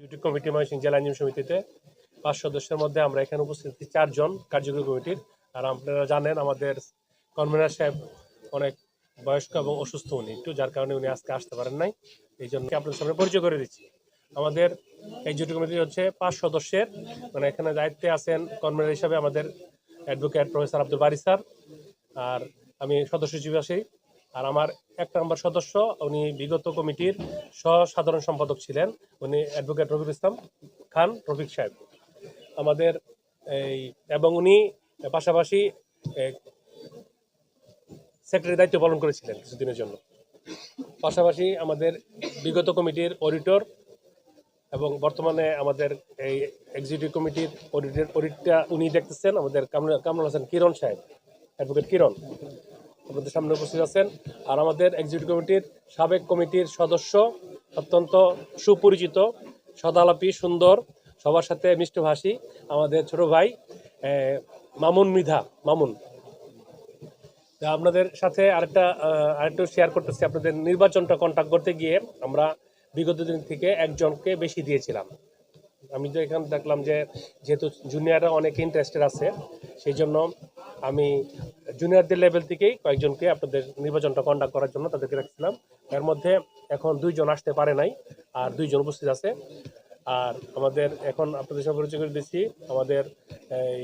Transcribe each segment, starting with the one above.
YouTube committee Mymensingh জেলা নিয়ম সমিতিতে পাঁচ সদস্যের মধ্যে আমরা এখানে উপস্থিত চারজন কার্যকরী কমিটির। আর আপনারা জানেন আমাদের কনভেনার সাহেব অনেক বয়স্ক এবং অসুস্থ উনি একটু, যার কারণে উনি আজকে আসতে পারেন নাই। এই জন্য আপনাদের সামনে পরিচয় করে দিচ্ছি। আমাদের এক্সিকিউটিভ কমিটি হচ্ছে পাঁচ সদস্যের। মানে এখানে দায়িত্বে আছেন কনভেনার হিসাবে আমাদের advocate professor Abdul Bari sir. আর আমি সদস্য হিসেবে আছি আর আমার এক নম্বর সদস্য, উনি বিগত কমিটির সাধারণ সম্পাদক ছিলেন। উনি অ্যাডভোকেট রফিকুল ইসলাম খান, রফিক সাহেব। আমাদের এই, এবং উনি পাশাপাশি সেক্রেটারি দায়িত্ব পালন করেছিলেন কিছুদিনের জন্য। পাশাপাশি আমাদের বিগত কমিটির অডিটর এবং বর্তমানে আমাদের এই এক্সিকিউটিভ কমিটির অডিটের অডিটটা উনি দেখতেছেন, আমাদের কামরুল কামরুল হাসান কিরণ সাহেব অ্যাডভোকেট কিরণ। আপনাদের সামনে উপস্থিত আছেন আর আমাদের এক্সিকিউটিভ কমিটির সাবেক কমিটির সদস্য অত্যন্ত সুপরিচিত, সদালাপি সুন্দর, সবার সাথে মিষ্টভাষী আমাদের ছোট ভাই মামুন মৃধা। মামুন। আপনাদের সাথে আরেকটা আরেকটু শেয়ার করতেছি আপনাদের নির্বাচনটা কন্ট্যাক্ট করতে গিয়ে আমরা বিগত দিন থেকে একজনকে বেশি দিয়েছিলাম। আমি তো এখানে দেখলাম যে যেহেতু জুনিয়ররা অনেক ইন্টারেস্টেড আছে, সেই জন্য আমি জুনিয়রদের লেভেল থেকেই কয়েকজনকে আপনাদের নির্বাচনটা কন্ডাক্ট করার জন্য তাদেরকে রাখছিলাম এর মধ্যে এখন দুইজন আসতে পারে নাই, আর দুইজন উপস্থিত আছে। আর আমাদের এখন আপনাদের সব পরিচয় করে দিচ্ছি, আমাদের এই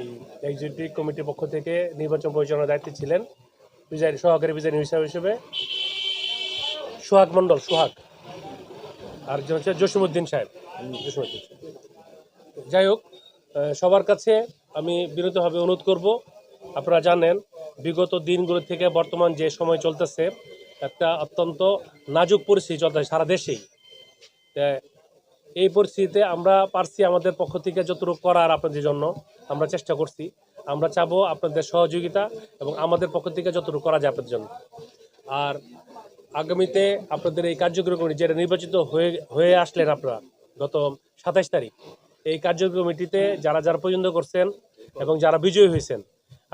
এক্সিকিউটিভ কমিটির পক্ষ থেকে নির্বাচন পরিচালনার দায়িত্বে ছিলেন বিজয় সহকারী বিজয় হিসাবে হিসেবে সোহাগ মণ্ডল, সোহাগ। আর একজন হচ্ছে জসিমুদ্দিন সাহেব। জসিমুদ্দিন। যাই হোক সবার কাছে আমি বিরতভাবে অনুরোধ করব আপনারা জানেন, বিগত দিনগুলো থেকে বর্তমান যে সময় চলতেছে, একটা অত্যন্ত নাজুক পরিস্থিতি চলতেছে সারা দেশেই। এই পরিস্থিতিতে আমরা পারছি আমাদের পক্ষ থেকে যতটুকু করার আপনাদের জন্য, আমরা চেষ্টা করছি। আমরা চাবো আপনাদের সহযোগিতা এবং আমাদের পক্ষ থেকে যতটুকু করা যায় আপনাদের জন্য। আর আগামীতে আপনাদের এই কার্যক্রম কমিটি যেটা নির্বাচিত হয়ে হয়ে আসলেন আপনারা গত সাতাইশ তারিখ, এই কার্যক্রম কমিটিতে যারা যারা পছন্দ করছেন এবং যারা বিজয়ী হয়েছেন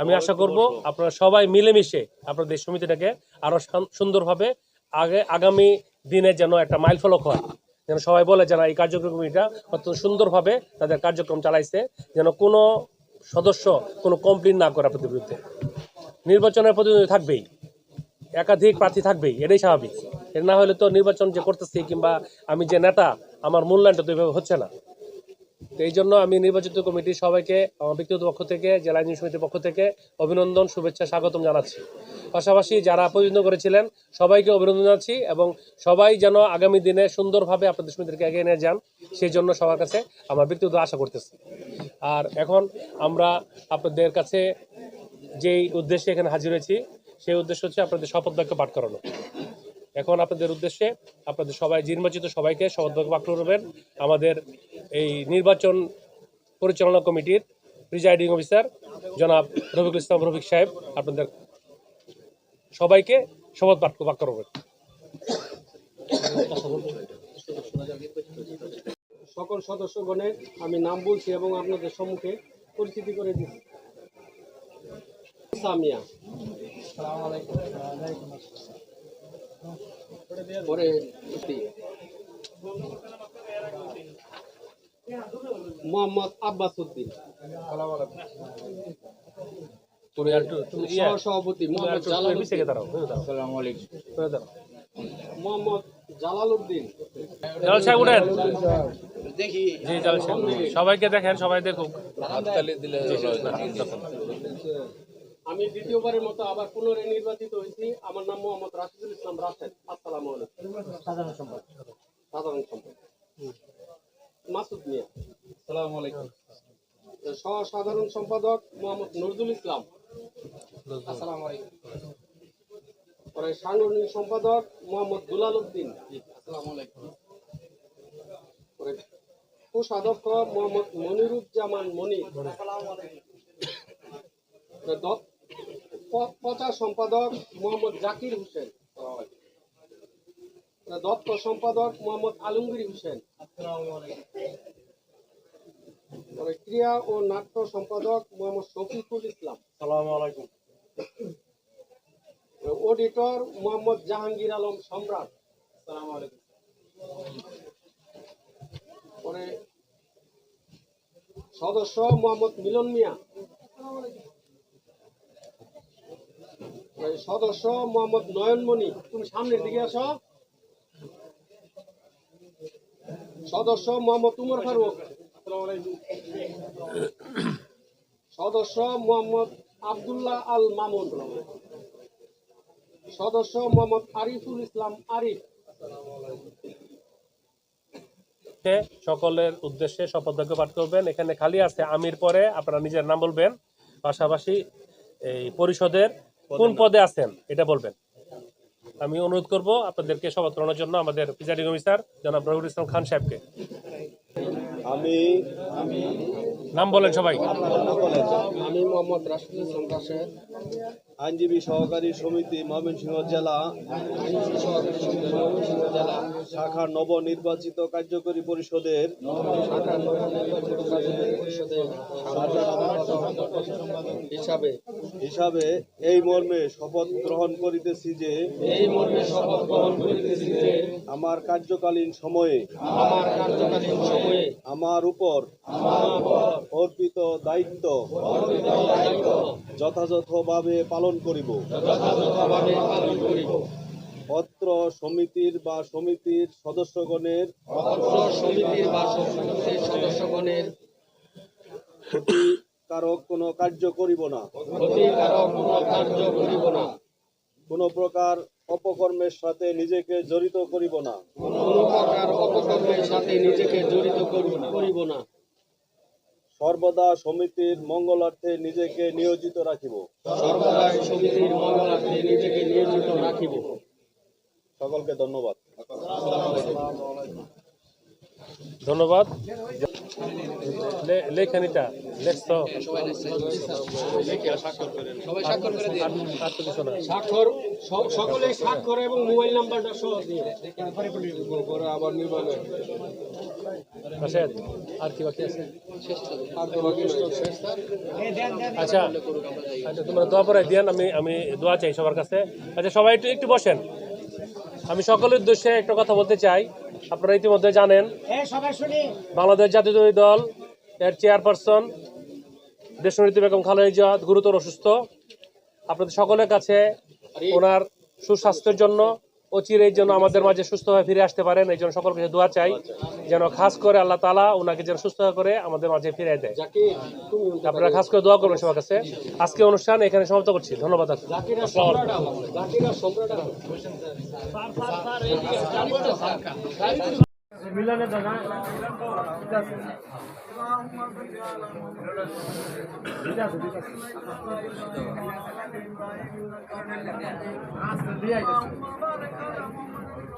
আমি আশা করব আপনারা সবাই মিলেমিশে আপনাদের সমিতিটাকে আরও শান- সুন্দরভাবে আগে আগামী দিনে যেন একটা মাইল ফলক হয়। যেন সবাই বলে যেন এই কার্যক্রম কমিটিটা অত্যন্ত সুন্দরভাবে তাদের কার্যক্রম চালাইছে যেন কোনো সদস্য কোনো কমপ্লেন না করে আপনাদের বিরুদ্ধে। নির্বাচনের প্রতিনিধি থাকবেই। একাধিক প্রার্থী থাকবেই এটাই স্বাভাবিক। এটা না হলে তো নির্বাচন যে করতেছি কিংবা আমি যে নেতা আমার মূল্যায়নটা তো এভাবে হচ্ছে না। তো এই জন্য আমি নির্বাচিত কমিটির সবাইকে, আমার ব্যক্তিগত পক্ষ থেকে, জেলা আইন সমিতির পক্ষ থেকে অভিনন্দন, শুভেচ্ছা, স্বাগতম জানাচ্ছি। পাশাপাশি যারা প্রতিনিধিত্ব করেছিলেন, সবাইকে অভিনন্দন জানাচ্ছি এবং সবাই যেন আগামী দিনে সুন্দরভাবে আপনাদের সমিতিকে এগিয়ে নিয়ে যান, সেই জন্য সবার কাছে আমার ব্যক্তিগত আশা করতেছি। আর এখন আমরা আপনাদের কাছে যেই উদ্দেশ্যে এখানে হাজির হয়েছি, সেই উদ্দেশ্য হচ্ছে আপনাদের শপথ বাক্য পাঠ করানো। এখন আপনাদের উদ্দেশ্যে আপনাদের সবাই, নির্বাচিত সবাইকে শপথ বাক্য পাঠ করবেন। আমাদের এই নির্বাচন পরিচালনা কমিটির প্রিজাইডিং অফিসার জনাব রফিকুল ইসলাম রফিক সাহেব আপনাদের সবাইকে শপথ পাঠ বাক্য করবেন। সকল সদস্যগণের আমি নাম বলছি এবং আপনাদের সম্মুখে পরিচিতি করে দিচ্ছি। সামিয়া। পরে মোহাম্মদ আব্বাস উদ্দিন। তুমি আর একটু- তুমি ইয়ে, সহ সভাপতি মোহাম্মদ জালাল উদ্দিন। জালাল সাহেব উঠেন। জি জালাল সাহেব। সবাইকে দেখেন সবাই দেখুক। আমি দ্বিতীয়বারের মতো আবার পুনরায় নির্বাচিত হয়েছি। আমার নাম মোহাম্মদ রাশিদুল ইসলাম রাশেদ। আসসালামু আলাইকুম। সাধারণ সম্পাদক। সাধারণ সম্পাদক। মাসুদ মিয়া। আসসালামু আলাইকুম। সহ সাধারণ সম্পাদক মোহাম্মদ নজরুল ইসলাম। আসসালামু আলাইকুম। পরে সাংগঠনিক সম্পাদক মোহাম্মদ দুলাল উদ্দিন। আসসালামু আলাইকুম। পরে কোষাধ্যক্ষ মোহাম্মদ মনিরুজ্জামান আলাইকুম। প্রচার সম্পাদক মোহাম্মদ জাকির হোসেন। দত্ত সম্পাদক মোহাম্মদ আলমগীর হোসেন। ক্রিয়া ও নাট্য সম্পাদক মোহাম্মদ শফিকুল ইসলাম। সালামু আলাইকুম। অডিটর মোহাম্মদ জাহাঙ্গীর আলম সম্রাট। পরে সদস্য মোহাম্মদ মিলন মিয়া। সদস্য মোহাম্মদ নয়নমণি তুমি সামনের দিকে আসো। সদস্য মোহাম্মদ উমর ফারুক। সদস্য মোহাম্মদ আব্দুল্লাহ আল মামুন। সদস্য মোহাম্মদ আরিফুল ইসলাম আরিফ। কে সকলের উদ্দেশ্যে শপথ বাক্য পাঠ করবেন। এখানে খালি আছে আমির পরে আপনারা নিজের নাম বলবেন। পাশাপাশি এই পরিষদের কোন পদে আছেন এটা বলবেন। আমি অনুরোধ করব আপনাদেরকে শপথ করানোর জন্য আমাদের প্রিজাইডিং অফিসার জনাব রহিউল ইসলাম খান সাহেবকে। আমি নাম বলেন সবাই। আমি মোহাম্মদ রাশিদুল ইসলাম রাশেদ। আইনজীবী সহকারী সমিতি ময়মনসিংহ জেলা। জেলা। শাখার নবনির্বাচিত কার্যকরী পরিষদের। ঢাকা নবনির্বাচিত কার্যকরী পরিষদের হিসাবে। হিসাবে এই মর্মে শপথ গ্রহণ করিতেছি যে এই মর্মে শপথ গ্রহণ করিতেছি যে আমার কার্যকালীন সময়ে আমার কার্যকালীন সময়ে আমার উপর আমার উপর অর্পিত দায়িত্ব যথাযথভাবে পালন করিব। পত্র সমিতির বা সমিতির সদস্যগণের সমিতির বা সমিতির সদস্যগণের কারক কোনো কার্য করিব না। ক্ষতিকারক কোন কার্য করিব না। কোনো প্রকার অপকর্মের সাথে নিজেকে জড়িত করিব না। কোন প্রকার অপকর্মের সাথে নিজেকে জড়িত করিব না। সর্বদা সমিতির মঙ্গলার্থে নিজেকে নিয়োজিত রাখিব। সর্বদা সমিতির মঙ্গলার্থে নিজেকে নিয়োজিত রাখিব। সকলকে ধন্যবাদ। ধন্যবাদ। লে- লেখানিটা লেখছ। আর তো কিছু না। স্বাক্ষর সকলে স্বাক্ষর এবং মোবাইল নাম্বারটা সহ দিয়ে আবার নির্মাণে রাশেদ আর কি বাকি আছে। আচ্ছা আচ্ছা তোমরা দোয়া পরে দিয়ান আমি আমি দোয়া চাই সবার কাছে। আচ্ছা সবাই একটু একটু বসেন। আমি সকলের উদ্দেশ্যে একটা কথা বলতে চাই। আপনারা ইতিমধ্যে জানেন বাংলাদেশ জাতীয় দল এর চেয়ারপারসন দেশনীতি বেগম খালেদা গুরুতর অসুস্থ। আপনাদের সকলের কাছে ওনার সুস্বাস্থ্যের জন্য অচিরের জন্য আমাদের মাঝে সুস্থভাবে ফিরে আসতে পারেন, এই জন্য সকলকে দোয়া চাই, যেন খাস করে আল্লাহ তালা ওনাকে যেন সুস্থ করে আমাদের মাঝে ফিরে দেয়। আপনারা খাস করে দোয়া করবেন সবার কাছে। আজকে অনুষ্ঠান এখানে সমাপ্ত করছি। ধন্যবাদ। मिलन दादा दिया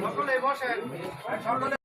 সকলে বসেন। সকলে